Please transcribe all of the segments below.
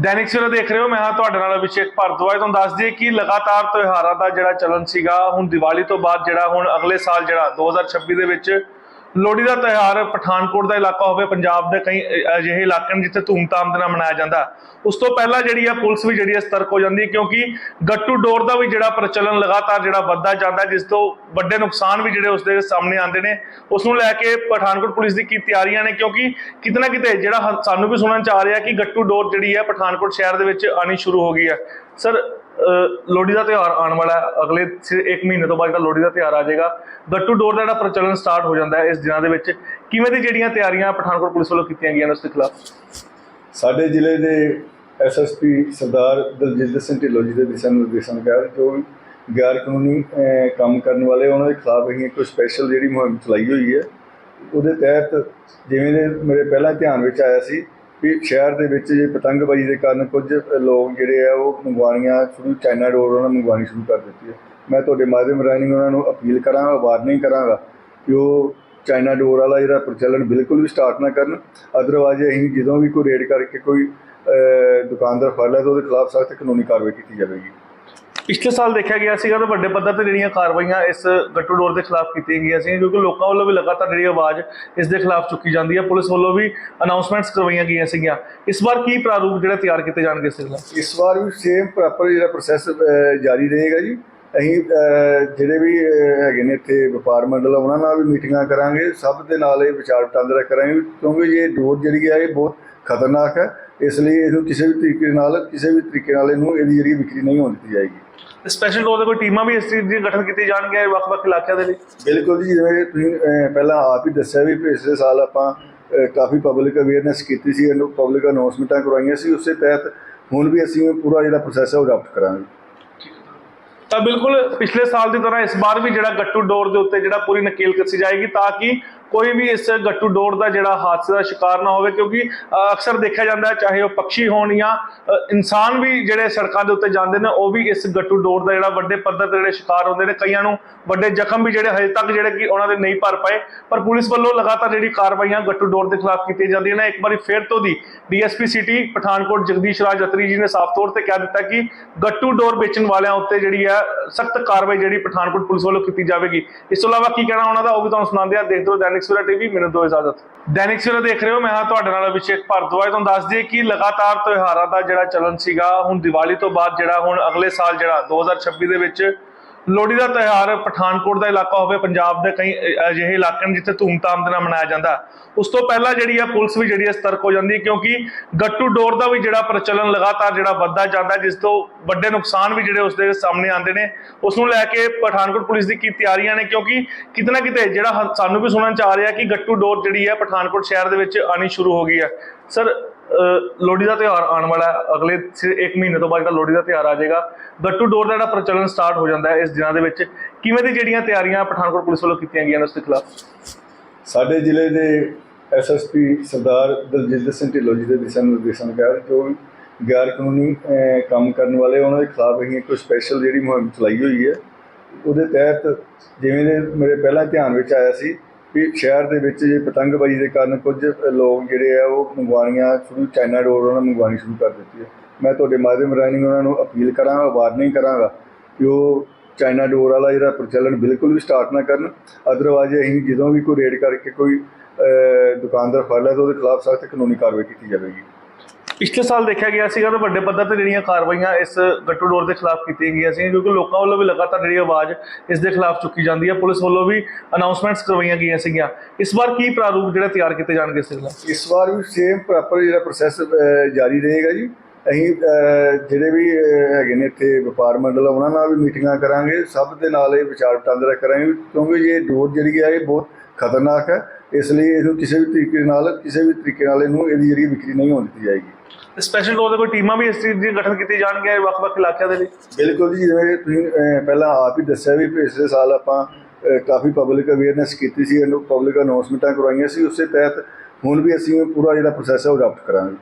ਦੈਨਿਕ ਸਵੇਰਾ ਦੇਖ ਰਹੇ ਹੋ, ਮੈਂ ਹਾਂ ਤੁਹਾਡੇ ਨਾਲ ਅਭਿਸ਼ੇਕ ਭਾਰਦਵਾਜ। ਤੁਹਾਨੂੰ ਦੱਸ ਦਈਏ ਕਿ ਲਗਾਤਾਰ ਤਿਉਹਾਰਾਂ ਦਾ ਜਿਹੜਾ ਚਲਨ ਸੀਗਾ, ਹੁਣ ਦੀਵਾਲੀ ਤੋਂ ਬਾਅਦ ਜਿਹੜਾ ਹੁਣ ਅਗਲੇ ਸਾਲ ਜਿਹੜਾ 2026 ਦੇ ਵਿੱਚ ਲੋਹੜੀ ਦਾ ਤਿਉਹਾਰ ਪਠਾਨਕੋਟ ਦਾ ਇਲਾਕਾ ਹੋਵੇ, ਪੰਜਾਬ ਦੇ ਕਈ ਅਜਿਹੇ ਇਲਾਕੇ ਨੇ ਜਿੱਥੇ ਧੂਮਧਾਮ ਦੇ ਨਾਲ ਮਨਾਇਆ ਜਾਂਦਾ ਹੈ। ਉਸ ਤੋਂ ਪਹਿਲਾਂ ਜਿਹੜੀ ਹੈ ਪੁਲਿਸ ਵੀ ਜਿਹੜੀ ਹੈ ਸਤਰਕ ਹੋ ਜਾਂਦੀ ਹੈ ਕਿਉਂਕਿ ਗੱਟੂ ਡੋਰ ਦਾ ਵੀ ਜਿਹੜਾ ਪ੍ਰਚਲਨ ਲਗਾਤਾਰ ਜਿਹੜਾ ਵੱਧਦਾ ਜਾਂਦਾ, ਜਿਸ ਤੋਂ ਵੱਡੇ ਨੁਕਸਾਨ ਵੀ ਜਿਹੜੇ ਉਸ ਦੇ ਸਾਹਮਣੇ ਆਉਂਦੇ ਨੇ, ਉਸ ਨੂੰ ਲੈ ਕੇ ਪਠਾਨਕੋਟ ਪੁਲਿਸ ਦੀ ਕੀ ਤਿਆਰੀਆਂ ਨੇ, ਕਿਉਂਕਿ ਕਿਤੇ ਨਾ ਕਿਤੇ ਜਿਹੜਾ ਸਾਨੂੰ ਵੀ ਸੁਣਨ ਚ ਆ ਰਿਹਾ ਕਿ ਗੱਟੂ ਡੋਰ ਜਿਹੜੀ ਹੈ ਪਠਾਨਕੋਟ ਸ਼ਹਿਰ ਦੇ ਵਿੱਚ ਆਣੀ ਸ਼ੁਰੂ ਹੋ ਗਈ ਹੈ ਸਰ ਲੋਹੜੀ ਦਾ ਤਿਉਹਾਰ ਆਉਣ ਵਾਲਾ ਹੈ। ਅਗਲੇ 1 ਮਹੀਨੇ ਤੋਂ ਬਾਅਦ ਜਿਹੜਾ ਲੋਹੜੀ ਦਾ ਤਿਉਹਾਰ ਆ ਜਾਏਗਾ ਟੂ ਡੋਰ ਦਾ ਜਿਹੜਾ ਪ੍ਰਚਲਨ ਸਟਾਰਟ ਹੋ ਜਾਂਦਾ ਹੈ ਇਸ ਦਿਨਾਂ ਦੇ ਵਿੱਚ। ਕਿਵੇਂ ਦੀ ਜਿਹੜੀਆਂ ਤਿਆਰੀਆਂ ਪਠਾਨਕੋਟ ਪੁਲਿਸ ਵੱਲੋਂ ਕੀਤੀਆਂ ਗਈਆਂ ਨੇ ਉਸ ਦੇ ਖਿਲਾਫ? ਸਾਡੇ ਜ਼ਿਲ੍ਹੇ ਦੇ ਐਸਐਸਪੀ ਸਰਦਾਰ ਦਲਜਿੰਦਰ ਸਿੰਘ ਢਿੱਲੋਂ ਜੀ ਦੇ ਦਿਸ਼ਾ ਨਿਰਦੇਸ਼ਾਂ ਅਨੁਸਾਰ ਜੋ ਗੈਰ ਕਾਨੂੰਨੀ ਕੰਮ ਕਰਨ ਵਾਲੇ ਉਹਨਾਂ ਦੇ ਖਿਲਾਫ ਅਸੀਂ ਇੱਕ ਸਪੈਸ਼ਲ ਜਿਹੜੀ ਮੁਹਿੰਮ ਚਲਾਈ ਹੋਈ ਹੈ। ਉਹਦੇ ਤਹਿਤ ਜਿਵੇਂ ਦੇ ਮੇਰੇ ਪਹਿਲਾਂ ਧਿਆਨ ਵਿੱਚ ਆਇਆ ਸੀ ਵੀ ਸ਼ਹਿਰ ਦੇ ਵਿੱਚ ਜੇ ਪਤੰਗਬਾਜ਼ੀ ਦੇ ਕਾਰਨ ਕੁਝ ਲੋਕ ਜਿਹੜੇ ਆ ਉਹ ਮੰਗਵਾਉਣੀਆਂ ਸ਼ੁਰੂ ਚਾਈਨਾ ਡੋਰ ਉਹਨਾਂ ਨੇ ਮੰਗਵਾਉਣੀ ਸ਼ੁਰੂ ਕਰ ਦਿੱਤੀ ਹੈ। ਮੈਂ ਤੁਹਾਡੇ ਮਾਧਿਅਮ ਰਾਹੀਂ ਉਹਨਾਂ ਨੂੰ ਅਪੀਲ ਕਰਾਂਗਾ ਵਾਰਨਿੰਗ ਕਰਾਂਗਾ ਕਿ ਉਹ ਚਾਈਨਾ ਡੋਰ ਵਾਲਾ ਜਿਹੜਾ ਪ੍ਰਚਲਨ ਬਿਲਕੁਲ ਵੀ ਸਟਾਰਟ ਨਾ ਕਰਨ। ਅਦਰਵਾਈਜ਼ ਅਸੀਂ ਜਦੋਂ ਵੀ ਕੋਈ ਰੇਡ ਕਰਕੇ ਕੋਈ ਦੁਕਾਨਦਾਰ ਫੜ ਲਿਆ ਤਾਂ ਉਹਦੇ ਖਿਲਾਫ ਸਖਤ ਕਾਨੂੰਨੀ ਕਾਰਵਾਈ ਕੀਤੀ ਜਾਵੇਗੀ। ਪਿਛਲੇ ਸਾਲ ਦੇਖਿਆ ਗਿਆ ਸੀਗਾ ਤਾਂ ਵੱਡੇ ਪੱਧਰ ਤੇ ਜਿਹੜੀਆਂ ਕਾਰਵਾਈਆਂ ਇਸ ਗੱਟੂ ਡੋਰ ਦੇ ਖਿਲਾਫ ਕੀਤੀਆਂ ਗਈਆਂ ਸੀ, ਕਿਉਂਕਿ ਲੋਕਾਂ ਵੱਲੋਂ ਵੀ ਲਗਾਤਾਰ ਜਿਹੜੀ ਆਵਾਜ਼ ਇਸ ਦੇ ਖਿਲਾਫ ਚੁੱਕੀ ਜਾਂਦੀ ਹੈ। ਪੁਲਿਸ ਵੱਲੋਂ ਵੀ ਅਨਾਉਂਸਮੈਂਟਸ ਕਰਵਾਈਆਂ ਗਈਆਂ ਸੀਗੀਆਂ। ਇਸ ਵਾਰ ਕੀ ਪ੍ਰਾਰੂਪ ਜਿਹੜਾ ਤਿਆਰ ਕੀਤੇ ਜਾਣਗੇ ਇਸ ਦੇ ਖਿਲਾਫ ਇਸ ਵਾਰ ਵੀ ਸੇਮ ਪ੍ਰੋਪਰ ਜਿਹੜਾ ਪ੍ਰੋਸੈਸ ਜਾਰੀ ਰਹੇਗਾ ਜੀ। ਅਸੀਂ ਜਿਹੜੇ ਵੀ ਹੈਗੇ ਨੇ ਇੱਥੇ ਵਪਾਰ ਮੰਡਲ, ਉਹਨਾਂ ਨਾਲ ਵੀ ਮੀਟਿੰਗਾਂ ਕਰਾਂਗੇ। ਸਭ ਦੇ ਨਾਲ ਇਹ ਵਿਚਾਰ ਵਟਾਂਦਰਾ ਕਰਾਂਗੇ, ਕਿਉਂਕਿ ਇਹ ਡੋਰ ਜਿਹੜੀ ਹੈ ਇਹ ਬਹੁਤ ਖਤਰਨਾਕ ਹੈ। ਇਸ ਲਈ ਇਹਨੂੰ ਕਿਸੇ ਵੀ ਤਰੀਕੇ ਨਾਲ, ਕਿਸੇ ਵੀ ਤਰੀਕੇ ਨਾਲ ਇਹਨੂੰ, ਇਹਦੀ ਜਿਹੜੀ ਵਿਕਰੀ ਨਹੀਂ ਹੋਣ ਦਿੱਤੀ ਜਾਏਗੀ। ਸਪੈਸ਼ਲ ਡੋਰ ਦੇ ਕੋਈ ਟੀਮਾਂ ਵੀ ਇਸ ਚੀਜ਼ ਦੀ ਗਠਨ ਕੀਤੀ ਜਾਣਗੀਆਂ ਵੱਖ-ਵੱਖ ਇਲਾਕਿਆਂ ਦੇ ਲਈ ਬਿਲਕੁਲ ਜੀ ਜਿਵੇਂ ਤੁਸੀਂ ਪਹਿਲਾਂ ਆਪ ਹੀ ਦੱਸਿਆ ਵੀ ਪਿਛਲੇ ਸਾਲ ਆਪਾਂ ਕਾਫੀ ਪਬਲਿਕ ਅਵੇਅਰਨੈਸ ਕੀਤੀ ਸੀ ਇਹਨੂੰ ਪਬਲਿਕ ਅਨਾਉਂਸਮੈਂਟਾਂ ਕਰਵਾਈਆਂ ਸੀ ਉਸੇ ਤਹਿਤ ਹੁਣ ਵੀ ਅਸੀਂ ਪੂਰਾ ਜਿਹੜਾ ਪ੍ਰੋਸੈਸ ਹੈ ਉਹ ਅਡਾਪਟ ਕਰਾਂਗੇ। ਤਾਂ ਬਿਲਕੁਲ ਪਿਛਲੇ ਸਾਲ ਦੀ ਤਰ੍ਹਾਂ ਇਸ ਵਾਰ ਵੀ ਜਿਹੜਾ ਗੱਟੂ ਡੋਰ ਦੇ ਉੱਤੇ ਜਿਹੜਾ ਪੂਰੀ ਨਕੇਲ ਕੱਸੀ ਜਾਏਗੀ ਤਾਂ ਕਿ ਕੋਈ ਵੀ ਇਸ ਗੱਟੂ ਡੋਰ ਦਾ ਜਿਹੜਾ ਹਾਦਸੇ ਦਾ ਸ਼ਿਕਾਰ ਨਾ ਹੋਵੇ, ਕਿਉਂਕਿ ਅਕਸਰ ਦੇਖਿਆ ਜਾਂਦਾ ਹੈ, ਚਾਹੇ ਉਹ ਪੰਛੀ ਹੋਣ ਜਾਂ ਇਨਸਾਨ ਵੀ ਜਿਹੜੇ ਸੜਕਾਂ ਦੇ ਉੱਤੇ ਜਾਂਦੇ ਨੇ, ਉਹ ਵੀ ਇਸ ਗੱਟੂ ਡੋਰ ਦਾ ਜਿਹੜਾ ਵੱਡੇ ਪੱਧਰ ਤੇ ਜਿਹੜੇ ਸ਼ਿਕਾਰ ਹੁੰਦੇ ਨੇ, ਕਈਆਂ ਨੂੰ ਵੱਡੇ ਜ਼ਖਮ ਵੀ ਜਿਹੜੇ ਹਜੇ ਤੱਕ ਜਿਹੜੇ ਕਿ ਉਹਨਾਂ ਦੇ ਨਹੀਂ ਭਰ ਪਾਏ, ਪਰ ਪੁਲਿਸ ਵੱਲੋਂ ਲਗਾਤਾਰ ਜਿਹੜੀ ਕਾਰਵਾਈਆਂ ਗੱਟੂ ਡੋਰ ਦੇ ਖਿਲਾਫ ਕੀਤੀਆਂ ਜਾਂਦੀਆਂ ਨੇ। ਇੱਕ ਵਾਰੀ ਫਿਰ ਤੋਂ ਦੀ ਡੀਐਸਪੀ ਸਿਟੀ ਪਠਾਨਕੋਟ ਜਗਦੀਸ਼ ਰਾਜ ਅਤਰੀ ਜੀ ਨੇ ਸਾਫ਼ ਤੌਰ ਤੇ ਕਹਿ ਦਿੱਤਾ ਕਿ ਗੱਟੂ ਡੋਰ ਵੇਚਣ ਵਾਲਿਆਂ ਉੱਤੇ ਜਿਹੜੀ ਹੈ, ਸਖਤ ਕਾਰਵਾਈ ਜਿਹੜੀ ਪਠਾਨਕੋਟ ਪੁਲਿਸ ਵੱਲੋਂ ਕੀਤੀ ਜਾਵੇਗੀ। ਇਸ ਤੋਂ ਇਲਾਵਾ ਕੀ ਕਹਿਣਾ ਉਹਨਾਂ ਦਾ, ਉਹ ਵੀ ਤੁਹਾਨੂੰ ਸੁਣਾਉਂਦੇ ਆ ਦੇਖਦੇ ਰਹੋ ਦੈਨਿਕ ਸਵੇਰਾ ਟੀਵੀ ਮੈਨੂੰ ਦੋ ਇਜਾਜ਼ਤ। ਦੈਨਿਕ ਸਵੇਰਾ ਦੇਖ ਰਹੇ ਹੋ, ਮੈਂ ਹਾਂ ਤੁਹਾਡੇ ਨਾਲ ਅਭਿਸ਼ੇਕ ਭਾਰਦਵਾਜ। ਤੁਹਾਨੂੰ ਦੱਸ ਦਈਏ ਕਿ ਲਗਾਤਾਰ ਤਿਉਹਾਰਾਂ ਦਾ ਜਿਹੜਾ ਚਲਨ ਸੀਗਾ, ਹੁਣ ਦੀਵਾਲੀ ਤੋਂ ਬਾਅਦ ਜਿਹੜਾ ਹੁਣ ਅਗਲੇ ਸਾਲ ਜਿਹੜਾ 2026 ਦੇ ਵਿੱਚ ਲੋਹੜੀ ਦਾ ਤਿਉਹਾਰ ਪਠਾਨਕੋਟ ਦਾ ਇਲਾਕਾ ਹੋਵੇ, ਪੰਜਾਬ ਦੇ ਕਈ ਅਜਿਹੇ ਇਲਾਕੇ ਨੇ ਜਿੱਥੇ ਧੂਮਧਾਮ ਦੇ ਨਾਲ ਮਨਾਇਆ ਜਾਂਦਾ। ਉਸ ਤੋਂ ਪਹਿਲਾਂ ਜਿਹੜੀ ਹੈ ਪੁਲਿਸ ਵੀ ਜਿਹੜੀ ਹੈ ਸਤਰਕ ਹੋ ਜਾਂਦੀ ਹੈ ਕਿਉਂਕਿ ਗੱਟੂ ਡੋਰ ਦਾ ਵੀ ਜਿਹੜਾ ਪ੍ਰਚਲਨ ਲਗਾਤਾਰ ਜਿਹੜਾ ਵੱਧਦਾ ਜਾਂਦਾ, ਜਿਸ ਤੋਂ ਵੱਡੇ ਨੁਕਸਾਨ ਵੀ ਜਿਹੜੇ ਉਸ ਦੇ ਸਾਹਮਣੇ ਆਉਂਦੇ ਨੇ। ਉਸ ਨੂੰ ਲੈ ਕੇ ਪਠਾਨਕੋਟ ਪੁਲਿਸ ਦੀ ਕੀ ਤਿਆਰੀਆਂ ਨੇ ਕਿਉਂਕਿ ਕਿਤੇ ਨਾ ਕਿਤੇ ਜਿਹੜਾ ਹ- ਸਾਨੂੰ ਵੀ ਸੁਣਨ ਚ ਆ ਰਿਹਾ ਕਿ ਗੱਟੂ ਡੋਰ ਜਿਹੜੀ ਹੈ ਪਠਾਨਕੋਟ ਸ਼ਹਿਰ ਦੇ ਵਿੱਚ ਆਣੀ ਸ਼ੁਰੂ ਹੋ ਗਈ ਹੈ। ਸਰ ਲੋਹੜੀ ਦਾ ਤਿਉਹਾਰ ਆਉਣ ਵਾਲਾ ਹੈ। ਅਗਲੇ 1 ਮਹੀਨੇ ਤੋਂ ਬਾਅਦ ਜਿਹੜਾ ਲੋਹੜੀ ਦਾ ਤਿਉਹਾਰ ਆ ਜਾਏਗਾ। ਟੂ ਡੋਰ ਦਾ ਜਿਹੜਾ ਪ੍ਰਚਲਨ ਸਟਾਰਟ ਹੋ ਜਾਂਦਾ ਹੈ ਇਸ ਦਿਨਾਂ ਦੇ ਵਿੱਚ। ਕਿਵੇਂ ਦੀ ਜਿਹੜੀਆਂ ਤਿਆਰੀਆਂ ਪਠਾਨਕੋਟ ਪੁਲਿਸ ਵੱਲੋਂ ਕੀਤੀਆਂ ਗਈਆਂ ਨੇ ਉਸ ਦੇ ਖਿਲਾਫ? ਸਾਡੇ ਜ਼ਿਲ੍ਹੇ ਦੇ ਐਸਐਸਪੀ ਸਰਦਾਰ ਦਲਜਿੰਦਰ ਸਿੰਘ ਢਿੱਲੋਂ ਜੀ ਦੇ ਦਿਸ਼ਾ ਨਿਰਦੇਸ਼ਾਂ ਅਨੁਸਾਰ ਜੋ ਗੈਰ ਕਾਨੂੰਨੀ ਕੰਮ ਕਰਨ ਵਾਲੇ ਉਹਨਾਂ ਦੇ ਖਿਲਾਫ ਅਸੀਂ ਇੱਕ ਸਪੈਸ਼ਲ ਜਿਹੜੀ ਮੁਹਿੰਮ ਚਲਾਈ ਹੋਈ ਹੈ। ਉਹਦੇ ਤਹਿਤ ਜਿਵੇਂ ਦੇ ਮੇਰੇ ਪਹਿਲਾਂ ਧਿਆਨ ਵਿੱਚ ਆਇਆ ਸੀ ਵੀ ਸ਼ਹਿਰ ਦੇ ਵਿੱਚ ਜੇ ਪਤੰਗਬਾਜ਼ੀ ਦੇ ਕਾਰਨ ਕੁਝ ਲੋਕ ਜਿਹੜੇ ਆ ਉਹ ਮੰਗਵਾਉਣੀਆਂ ਸ਼ੁਰੂ ਚਾਈਨਾ ਡੋਰ ਉਹਨਾਂ ਨੇ ਮੰਗਵਾਉਣੀ ਸ਼ੁਰੂ ਕਰ ਦਿੱਤੀ ਹੈ। ਮੈਂ ਤੁਹਾਡੇ ਮਾਧਿਅਮ ਰਾਹੀਂ ਉਹਨਾਂ ਨੂੰ ਅਪੀਲ ਕਰਾਂਗਾ ਵਾਰਨਿੰਗ ਕਰਾਂਗਾ ਕਿ ਉਹ ਚਾਈਨਾ ਡੋਰ ਵਾਲਾ ਜਿਹੜਾ ਪ੍ਰਚਲਨ ਬਿਲਕੁਲ ਵੀ ਸਟਾਰਟ ਨਾ ਕਰਨ। ਅਦਰਵਾਈਜ਼ ਅਸੀਂ ਜਦੋਂ ਵੀ ਕੋਈ ਰੇਡ ਕਰਕੇ ਕੋਈ ਦੁਕਾਨਦਾਰ ਫੜ ਲਿਆ ਤਾਂ ਉਹਦੇ ਖਿਲਾਫ ਸਖਤ ਕਾਨੂੰਨੀ ਕਾਰਵਾਈ ਕੀਤੀ ਜਾਵੇਗੀ। ਪਿਛਲੇ ਸਾਲ ਦੇਖਿਆ ਗਿਆ ਸੀਗਾ ਤਾਂ ਵੱਡੇ ਪੱਧਰ ਤੇ ਜਿਹੜੀਆਂ ਕਾਰਵਾਈਆਂ ਇਸ ਗੱਟੂ ਡੋਰ ਦੇ ਖਿਲਾਫ ਕੀਤੀਆਂ ਗਈਆਂ ਸੀ ਕਿਉਂਕਿ ਲੋਕਾਂ ਵੱਲੋਂ ਵੀ ਲਗਾਤਾਰ ਜਿਹੜੀ ਆਵਾਜ਼ ਇਸ ਦੇ ਖਿਲਾਫ ਚੁੱਕੀ ਜਾਂਦੀ ਹੈ। ਪੁਲਿਸ ਵੱਲੋਂ ਵੀ ਅਨਾਉਂਸਮੈਂਟਸ ਕਰਵਾਈਆਂ ਗਈਆਂ ਸੀਗੀਆਂ। ਇਸ ਵਾਰ ਕੀ ਪ੍ਰਾਰੂਪ ਜਿਹੜਾ ਤਿਆਰ ਕੀਤੇ ਜਾਣਗੇ ਇਸ ਖਿਲਾਫ ਇਸ ਵਾਰ ਵੀ ਸੇਮ ਪ੍ਰੋਪਰ ਜਿਹੜਾ ਪ੍ਰੋਸੈਸ ਜਾਰੀ ਰਹੇਗਾ ਜੀ। ਅਸੀਂ ਜਿਹੜੇ ਵੀ ਹੈਗੇ ਨੇ ਇੱਥੇ ਵਪਾਰ ਮੰਡਲ, ਉਹਨਾਂ ਨਾਲ ਵੀ ਮੀਟਿੰਗਾਂ ਕਰਾਂਗੇ। ਸਭ ਦੇ ਨਾਲ ਇਹ ਵਿਚਾਰ ਵਟਾਂਦਰਾ ਕਰਾਂਗੇ, ਕਿਉਂਕਿ ਇਹ ਡੋਰ ਜਿਹੜੀ ਹੈ, ਇਹ ਬਹੁਤ ਖਤਰਨਾਕ ਹੈ। ਇਸ ਲਈ ਇਹਨੂੰ ਕਿਸੇ ਵੀ ਤਰੀਕੇ ਨਾਲ ਕਿਸੇ ਵੀ ਤਰੀਕੇ ਨਾਲ ਇਹਨੂੰ ਇਹਦੀ ਜਿਹੜੀ ਵਿਕਰੀ ਨਹੀਂ ਹੋਣ ਦਿੱਤੀ ਜਾਏਗੀ। ਸਪੈਸ਼ਲ ਡੋਰ ਦੇ ਕੋਈ ਟੀਮਾਂ ਵੀ ਇਸ ਚੀਜ਼ ਦੀ ਗਠਨ ਕੀਤੀ ਜਾਣਗੀਆਂ ਵੱਖ-ਵੱਖ ਇਲਾਕਿਆਂ ਦੇ ਲਈ ਬਿਲਕੁਲ ਜੀ ਜਿਵੇਂ ਤੁਸੀਂ ਪਹਿਲਾਂ ਆਪ ਹੀ ਦੱਸਿਆ ਵੀ ਪਿਛਲੇ ਸਾਲ ਆਪਾਂ ਕਾਫੀ ਪਬਲਿਕ ਅਵੇਅਰਨੈਸ ਕੀਤੀ ਸੀ ਇਹਨੂੰ ਪਬਲਿਕ ਅਨਾਉਂਸਮੈਂਟਾਂ ਕਰਵਾਈਆਂ ਸੀ ਉਸੇ ਤਹਿਤ ਹੁਣ ਵੀ ਅਸੀਂ ਪੂਰਾ ਜਿਹੜਾ ਪ੍ਰੋਸੈਸ ਹੈ ਉਹ ਅਡਾਪਟ ਕਰਾਂਗੇ।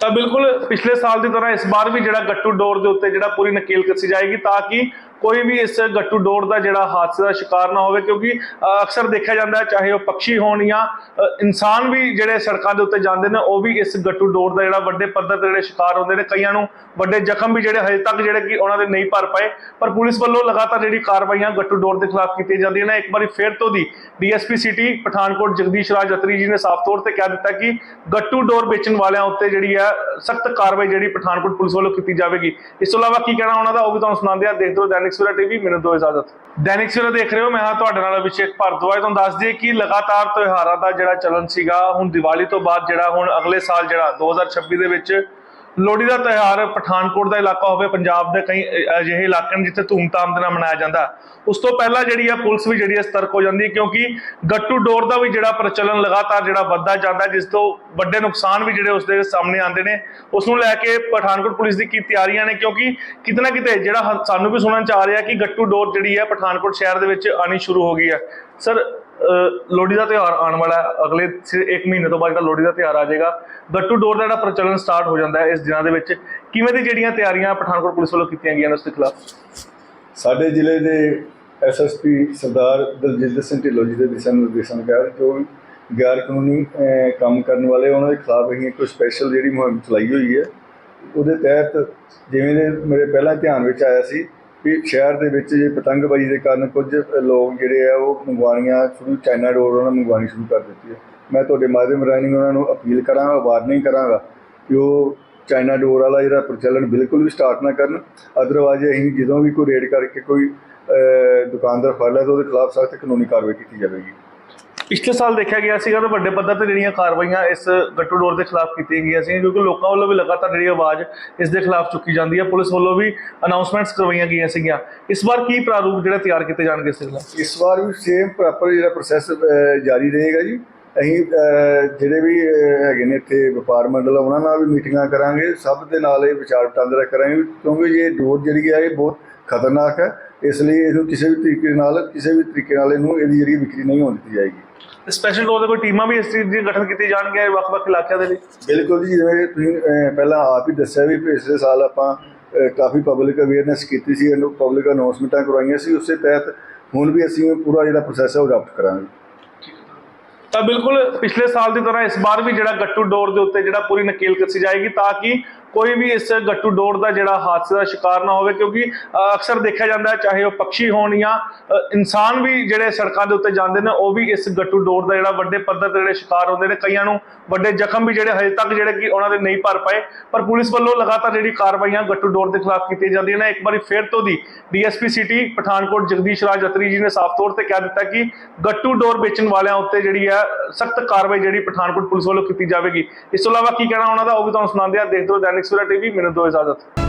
ਤਾਂ ਬਿਲਕੁਲ ਪਿਛਲੇ ਸਾਲ ਦੀ ਤਰ੍ਹਾਂ ਇਸ ਵਾਰ ਵੀ ਜਿਹੜਾ ਗੱਟੂ ਡੋਰ ਦੇ ਉੱਤੇ ਜਿਹੜਾ ਪੂਰੀ ਨਕੇਲ ਕੱਸੀ ਜਾਏਗੀ ਤਾਂ ਕਿ ਕੋਈ ਵੀ ਇਸ ਗੱਟੂ ਡੋਰ ਦਾ ਜਿਹੜਾ ਹਾਦਸੇ ਦਾ ਸ਼ਿਕਾਰ ਨਾ ਹੋਵੇ, ਕਿਉਂਕਿ ਅਕਸਰ ਦੇਖਿਆ ਜਾਂਦਾ ਚਾਹੇ ਉਹ ਪੰਛੀ ਹੋਣ ਜਾਂ ਇਨਸਾਨ ਵੀ ਜਿਹੜੇ ਸੜਕਾਂ ਦੇ ਉੱਤੇ ਜਾਂਦੇ ਨੇ, ਉਹ ਵੀ ਇਸ ਗੱਟੂ ਡੋਰ ਦਾ ਜਿਹੜਾ ਵੱਡੇ ਪੱਧਰ ਤੇ ਜਿਹੜੇ ਸ਼ਿਕਾਰ ਹੁੰਦੇ ਨੇ, ਕਈਆਂ ਨੂੰ ਵੱਡੇ ਜ਼ਖਮ ਵੀ ਜਿਹੜੇ ਹਜੇ ਤੱਕ ਜਿਹੜੇ ਕਿ ਉਹਨਾਂ ਦੇ ਨਹੀਂ ਭਰ ਪਾਏ, ਪਰ ਪੁਲਿਸ ਵੱਲੋਂ ਲਗਾਤਾਰ ਜਿਹੜੀ ਕਾਰਵਾਈਆਂ ਗੱਟੂ ਡੋਰ ਦੇ ਖਿਲਾਫ ਕੀਤੀਆਂ ਜਾਂਦੀਆਂ ਨੇ। ਇੱਕ ਵਾਰੀ ਫੇਰ ਤੋਂ ਦੀ ਡੀਐਸਪੀ ਸਿਟੀ ਪਠਾਨਕੋਟ ਜਗਦੀਸ਼ ਰਾਜ ਅਤਰੀ ਜੀ ਨੇ ਸਾਫ਼ ਤੌਰ ਤੇ ਕਹਿ ਦਿੱਤਾ ਕਿ ਗੱਟੂ ਡੋਰ ਵੇਚਣ ਵਾਲਿਆਂ ਉੱਤੇ ਜਿਹੜੀ ਹੈ, ਸਖਤ ਕਾਰਵਾਈ ਜਿਹੜੀ ਪਠਾਨਕੋਟ ਪੁਲਿਸ ਵੱਲੋਂ ਕੀਤੀ ਜਾਵੇਗੀ। ਇਸ ਤੋਂ ਇਲਾਵਾ ਕੀ ਕਹਿਣਾ ਉਹਨਾਂ ਦਾ, ਉਹ ਵੀ ਤੁਹਾਨੂੰ ਸੁਣਾਉਂਦੇ ਆ ਦੇਖਦੇ ਰਹੋ ਦੈਨਿਕ ਸਵੇਰਾ ਟੀਵੀ ਮੈਨੂੰ ਦੋ ਇਜਾਜ਼ਤ। ਦੈਨਿਕ ਸਵੇਰਾ ਦੇਖ ਰਹੇ ਹੋ, ਮੈਂ ਹਾਂ ਤੁਹਾਡੇ ਨਾਲ ਅਭਿਸ਼ੇਕ ਭਾਰਦਵਾਜ ਤੁਹਾਨੂੰ ਦੱਸ ਦਈਏ ਕਿ ਲਗਾਤਾਰ ਤਿਉਹਾਰਾਂ ਦਾ ਜਿਹੜਾ ਚਲਨ ਸੀਗਾ, ਹੁਣ ਦੀਵਾਲੀ ਤੋਂ ਬਾਅਦ ਜਿਹੜਾ ਹੁਣ ਅਗਲੇ ਸਾਲ ਜਿਹੜਾ 2026 ਦੇ ਵਿੱਚ ਲੋਹੜੀ ਦਾ ਤਿਉਹਾਰ ਪਠਾਨਕੋਟ ਦਾ ਇਲਾਕਾ ਹੋਵੇ, ਪੰਜਾਬ ਦੇ ਕਈ ਅਜਿਹੇ ਇਲਾਕੇ ਨੇ ਜਿੱਥੇ ਧੂਮਧਾਮ ਦੇ ਨਾਲ ਮਨਾਇਆ ਜਾਂਦਾ। ਉਸ ਤੋਂ ਪਹਿਲਾਂ ਜਿਹੜੀ ਹੈ ਪੁਲਿਸ ਵੀ ਜਿਹੜੀ ਹੈ ਸਤਰਕ ਹੋ ਜਾਂਦੀ ਹੈ ਕਿਉਂਕਿ ਗੱਟੂ ਡੋਰ ਦਾ ਵੀ ਜਿਹੜਾ ਪ੍ਰਚਲਨ ਲਗਾਤਾਰ ਜਿਹੜਾ ਵੱਧਦਾ ਜਾਂਦਾ, ਜਿਸ ਤੋਂ ਵੱਡੇ ਨੁਕਸਾਨ ਵੀ ਜਿਹੜੇ ਉਸ ਦੇ ਸਾਹਮਣੇ ਆਉਂਦੇ ਨੇ। ਉਸ ਨੂੰ ਲੈ ਕੇ ਪਠਾਨਕੋਟ ਪੁਲਿਸ ਦੀ ਕੀ ਤਿਆਰੀਆਂ ਨੇ, ਕਿਉਂਕਿ ਕਿਤੇ ਨਾ ਕਿਤੇ ਜਿਹੜਾ ਸਾਨੂੰ ਵੀ ਸੁਣਨ ਚ ਆ ਰਿਹਾ ਕਿ ਗੱਟੂ ਡੋਰ ਜਿਹੜੀ ਹੈ ਪਠਾਨਕੋਟ ਸ਼ਹਿਰ ਦੇ ਵਿੱਚ ਆਣੀ ਸ਼ੁਰੂ ਹੋ ਗਈ ਹੈ ਸਰ ਲੋਹੜੀ ਦਾ ਤਿਉਹਾਰ ਆਉਣ ਵਾਲਾ ਹੈ। ਅਗਲੇ ਸਿ- ਇੱਕ ਮਹੀਨੇ ਤੋਂ ਬਾਅਦ ਜਿਹੜਾ ਲੋਹੜੀ ਦਾ ਤਿਉਹਾਰ ਆ ਜਾਏਗਾ ਟੂ ਡੋਰ ਦਾ ਜਿਹੜਾ ਪ੍ਰਚਲਨ ਸਟਾਰਟ ਹੋ ਜਾਂਦਾ ਹੈ ਇਸ ਦਿਨਾਂ ਦੇ ਵਿੱਚ। ਕਿਵੇਂ ਦੀ ਜਿਹੜੀਆਂ ਤਿਆਰੀਆਂ ਪਠਾਨਕੋਟ ਪੁਲਿਸ ਵੱਲੋਂ ਕੀਤੀਆਂ ਗਈਆਂ ਨੇ ਉਸ ਦੇ ਖਿਲਾਫ? ਸਾਡੇ ਜ਼ਿਲ੍ਹੇ ਦੇ ਐਸਐਸਪੀ ਸਰਦਾਰ ਦਲਜਿੰਦਰ ਸਿੰਘ ਢਿੱਲੋਂ ਜੀ ਦੇ ਦਿਸ਼ਾ ਨਿਰਦੇਸ਼ਾਂ ਅਨੁਸਾਰ ਜੋ ਗੈਰ ਕਾਨੂੰਨੀ ਕੰਮ ਕਰਨ ਵਾਲੇ ਉਹਨਾਂ ਦੇ ਖਿਲਾਫ ਅਸੀਂ ਇੱਕ ਸਪੈਸ਼ਲ ਜਿਹੜੀ ਮੁਹਿੰਮ ਚਲਾਈ ਹੋਈ ਹੈ। ਉਹਦੇ ਤਹਿਤ ਜਿਵੇਂ ਦੇ ਮੇਰੇ ਪਹਿਲਾਂ ਧਿਆਨ ਵਿੱਚ ਆਇਆ ਸੀ ਵੀ ਸ਼ਹਿਰ ਦੇ ਵਿੱਚ ਜੇ ਪਤੰਗਬਾਜ਼ੀ ਦੇ ਕਾਰਨ ਕੁਝ ਲੋਕ ਜਿਹੜੇ ਆ, ਉਹ ਮੰਗਵਾਉਣੀਆਂ ਸ਼ੁਰੂ, ਚਾਈਨਾ ਡੋਰ ਉਹਨਾਂ ਮੰਗਵਾਉਣੀ ਸ਼ੁਰੂ ਕਰ ਦਿੱਤੀ ਹੈ। ਮੈਂ ਤੁਹਾਡੇ ਮਾਧਿਅਮ ਰਾਹੀਂ ਉਹਨਾਂ ਨੂੰ ਅਪੀਲ ਕਰਾਂਗਾ, ਵਾਰਨਿੰਗ ਕਰਾਂਗਾ ਕਿ ਉਹ ਚਾਈਨਾ ਡੋਰ ਵਾਲਾ ਜਿਹੜਾ ਪ੍ਰਚਲਨ ਬਿਲਕੁਲ ਵੀ ਸਟਾਰਟ ਨਾ ਕਰਨ। ਅਦਰਵਾਈਜ਼ ਅਸੀਂ ਜਦੋਂ ਵੀ ਕੋਈ ਰੇਡ ਕਰਕੇ ਕੋਈ ਦੁਕਾਨਦਾਰ ਫੜ ਲਿਆ ਤਾਂ ਉਹਦੇ ਖਿਲਾਫ ਸਖਤ ਕਾਨੂੰਨੀ ਕਾਰਵਾਈ ਕੀਤੀ ਜਾਵੇਗੀ। ਪਿਛਲੇ ਸਾਲ ਦੇਖਿਆ ਗਿਆ ਸੀਗਾ ਤਾਂ ਵੱਡੇ ਪੱਧਰ ਤੇ ਜਿਹੜੀਆਂ ਕਾਰਵਾਈਆਂ ਇਸ ਗੱਟੂ ਡੋਰ ਦੇ ਖਿਲਾਫ ਕੀਤੀਆਂ ਗਈਆਂ ਸੀ ਕਿਉਂਕਿ ਲੋਕਾਂ ਵੱਲੋਂ ਵੀ ਲਗਾਤਾਰ ਜਿਹੜੀ ਆਵਾਜ਼ ਇਸ ਦੇ ਖਿਲਾਫ ਚੁੱਕੀ ਜਾਂਦੀ ਹੈ। ਪੁਲਿਸ ਵੱਲੋਂ ਵੀ ਅਨਾਉਂਸਮੈਂਟਸ ਕਰਵਾਈਆਂ ਗਈਆਂ ਸੀਗੀਆਂ। ਇਸ ਵਾਰ ਕੀ ਪ੍ਰਾਰੂਪ ਜਿਹੜਾ ਤਿਆਰ ਕੀਤੇ ਜਾਣਗੇ ਇਸ ਦੇ ਖਿਲਾਫ ਇਸ ਵਾਰ ਵੀ ਸੇਮ ਪ੍ਰੋਪਰ ਜਿਹੜਾ ਪ੍ਰੋਸੈਸ ਜਾਰੀ ਰਹੇਗਾ ਜੀ। ਅਸੀਂ ਜਿਹੜੇ ਵੀ ਹੈਗੇ ਨੇ ਇੱਥੇ ਵਪਾਰ ਮੰਡਲ, ਉਹਨਾਂ ਨਾਲ ਵੀ ਮੀਟਿੰਗਾਂ ਕਰਾਂਗੇ। ਸਭ ਦੇ ਨਾਲ ਇਹ ਵਿਚਾਰ ਵਟਾਂਦਰਾ ਕਰਾਂਗੇ, ਕਿਉਂਕਿ ਇਹ ਡੋਰ ਜਿਹੜੀ ਹੈ ਇਹ ਬਹੁਤ ਖਤਰਨਾਕ ਹੈ। ਇਸ ਲਈ ਇਹਨੂੰ ਕਿਸੇ ਵੀ ਤਰੀਕੇ ਨਾਲ ਕਿਸੇ ਵੀ ਤਰੀਕੇ ਨਾਲ ਇਹਨੂੰ ਇਹਦੀ ਜਿਹੜੀ ਵਿਕਰੀ ਨਹੀਂ ਹੋਣ ਦਿੱਤੀ ਜਾਏਗੀ। ਸਪੈਸ਼ਲ ਡੋਰ ਦੇ ਕੋਈ ਟੀਮਾਂ ਵੀ ਇਸ ਚੀਜ਼ ਦੀ ਗਠਨ ਕੀਤੀ ਜਾਣਗੀਆਂ ਵੱਖ-ਵੱਖ ਇਲਾਕਿਆਂ ਦੇ ਵਿੱਚ? ਬਿਲਕੁਲ ਜੀ ਜਿਵੇਂ ਤੁਸੀਂ ਪਹਿਲਾਂ ਆਪ ਹੀ ਦੱਸਿਆ ਵੀ ਪਿਛਲੇ ਸਾਲ ਆਪਾਂ ਕਾਫੀ ਪਬਲਿਕ ਅਵੇਅਰਨੈਸ ਕੀਤੀ ਸੀ ਇਹਨੂੰ ਪਬਲਿਕ ਅਨਾਉਂਸਮੈਂਟਾਂ ਕਰਵਾਈਆਂ ਸੀ ਉਸੇ ਤਹਿਤ ਹੁਣ ਵੀ ਅਸੀਂ ਪੂਰਾ ਜਿਹੜਾ ਪ੍ਰੋਸੈਸ ਹੈ ਉਹ ਅਡਾਪਟ ਕਰਾਂਗੇ। ਤਾਂ ਬਿਲਕੁਲ ਪਿਛਲੇ ਸਾਲ ਦੀ ਤਰ੍ਹਾਂ ਇਸ ਵਾਰ ਵੀ ਜਿਹੜਾ ਗੱਟੂ ਡੋਰ ਦੇ ਉੱਤੇ ਜਿਹੜਾ ਪੂਰੀ ਨਕੇਲ ਕੱਸੀ ਜਾਏਗੀ ਤਾਂ ਕਿ ਕੋਈ ਵੀ ਇਸ ਗੱਟੂ ਡੋਰ ਦਾ ਜਿਹੜਾ ਹਾਦਸੇ ਦਾ ਸ਼ਿਕਾਰ ਨਾ ਹੋਵੇ, ਕਿਉਂਕਿ ਅਕਸਰ ਦੇਖਿਆ ਜਾਂਦਾ ਹੈ, ਚਾਹੇ ਉਹ ਪੰਛੀ ਹੋਣ ਜਾਂ ਇਨਸਾਨ ਵੀ ਜਿਹੜੇ ਸੜਕਾਂ ਦੇ ਉੱਤੇ ਜਾਂਦੇ ਨੇ, ਉਹ ਵੀ ਇਸ ਗੱਟੂ ਡੋਰ ਦਾ ਜਿਹੜਾ ਵੱਡੇ ਪੱਧਰ ਤੇ ਜਿਹੜੇ ਸ਼ਿਕਾਰ ਹੁੰਦੇ ਨੇ, ਕਈਆਂ ਨੂੰ ਵੱਡੇ ਜ਼ਖਮ ਵੀ ਜਿਹੜੇ ਹਜੇ ਤੱਕ ਜਿਹੜੇ ਕਿ ਉਹਨਾਂ ਦੇ ਨਹੀਂ ਭਰ ਪਾਏ, ਪਰ ਪੁਲਿਸ ਵੱਲੋਂ ਲਗਾਤਾਰ ਜਿਹੜੀ ਕਾਰਵਾਈਆਂ ਗੱਟੂ ਡੋਰ ਦੇ ਖਿਲਾਫ ਕੀਤੀਆਂ ਜਾਂਦੀਆਂ ਨੇ। ਇੱਕ ਵਾਰੀ ਫੇਰ ਤੋਂ ਦੀ ਡੀਐਸਪੀ ਸਿਟੀ ਪਠਾਨਕੋਟ ਜਗਦੀਸ਼ ਰਾਜ ਅਤਰੀ ਜੀ ਨੇ ਸਾਫ਼ ਤੌਰ ਤੇ ਕਹਿ ਦਿੱਤਾ ਕਿ ਗੱਟੂ ਡੋਰ ਵੇਚਣ ਵਾਲਿਆਂ ਉੱਤੇ ਜਿਹੜੀ ਹੈ, ਸਖਤ ਕਾਰਵਾਈ ਜਿਹੜੀ ਪਠਾਨਕੋਟ ਪੁਲਿਸ ਵੱਲੋਂ ਕੀਤੀ ਜਾਵੇਗੀ। ਇਸ ਤੋਂ ਇਲਾਵਾ ਕੀ ਕਹਿਣਾ ਉਹਨਾਂ ਦਾ, ਉਹ ਵੀ ਤੁਹਾਨੂੰ ਸੁਣਾਉਂਦੇ ਆ ਦੇਖਦੇ ਰਹੋ ਦੈਨਿਕ ਸਵੇਰਾ ਟੀਵੀ ਮੈਨੂੰ ਦੋ ਇਜਾਜ਼ਤ।